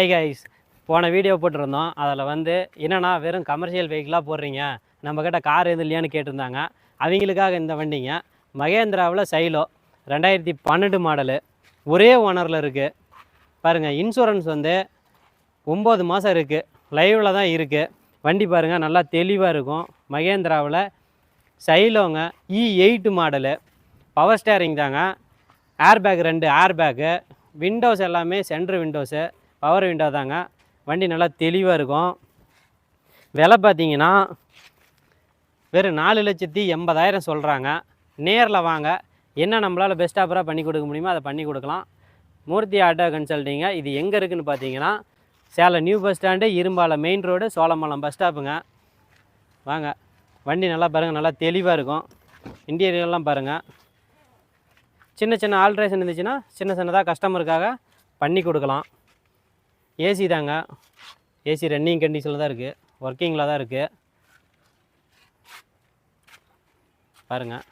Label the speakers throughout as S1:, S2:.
S1: ஐ guys போன video போட்டிருந்தோம். அதில் வந்து என்னென்னா வெறும் கமர்ஷியல் வெஹிக்கிளாக போடுறீங்க? நம்மக்கிட்ட கார் எதுவும் இல்லையான்னு கேட்டிருந்தாங்க. அவங்களுக்காக இந்த வண்டிங்க. மகேந்திராவில் சைலோ ரெண்டாயிரத்தி பன்னெண்டு மாடலு ஒரே ஓனரில் இருக்குது பாருங்கள் இன்சூரன்ஸ் வந்து ஒம்பது மாதம் இருக்குது லைவில் தான் இருக்குது வண்டி பாருங்கள் நல்லா தெளிவாக இருக்கும். மகேந்திராவில் சைலோங்க E eight model power steering தாங்க. ஏர் பேக் ரெண்டு ஏர் பேக்கு விண்டோஸ் எல்லாமே சென்ட்ரு விண்டோஸு பவர் விண்டோ தாங்க. வண்டி நல்லா தெளிவாக இருக்கும். விலை பார்த்தீங்கன்னா வெறும் நாலு லட்சத்தி எண்பதாயிரம் சொல்கிறாங்க நேரில் வாங்க. என்ன நம்மளால் பெஸ்ட் ஆஃபராக பண்ணி கொடுக்க முடியுமோ அதை பண்ணி கொடுக்கலாம். மூர்த்தி ஆட்டோ கன்சல்ட்டிங்க இது எங்கே இருக்குதுன்னு பார்த்தீங்கன்னா சேலம் நியூ பஸ் ஸ்டாண்டு இரும்பால மெயின் ரோடு சோழமலம் பஸ் ஸ்டாப்புங்க வாங்க. வண்டி நல்லா பாருங்கள் நல்லா தெளிவாக இருக்கும். இன்டீரியர்லாம் பாருங்கள் சின்ன சின்ன ஆல்ட்ரேஷன் இருந்துச்சுன்னா சின்ன சின்னதாக கஸ்டமருக்காக பண்ணி கொடுக்கலாம். ஏசி தாங்க. ஏசி ரன்னிங் கண்டிஷனில் தான் இருக்குது ஒர்க்கிங்கில் தான் இருக்குது பாருங்கள்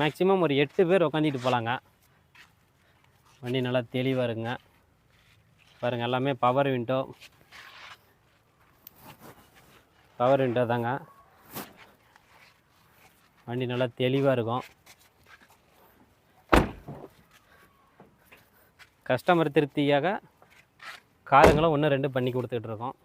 S1: மேக்ஸிமம் ஒரு எட்டு பேர் உட்காந்துட்டு போகலாங்க வண்டி நல்லா தெளிவாக இருக்குங்க. பாருங்கள் எல்லாமே பவர் விண்டோ பவர் விண்டோ தாங்க. வண்டி நல்லா தெளிவாக இருக்கும். கஸ்டமர் திருப்தியாக காரங்களும் ஒன்று ரெண்டு பண்ணி கொடுத்துட்ருக்கோம்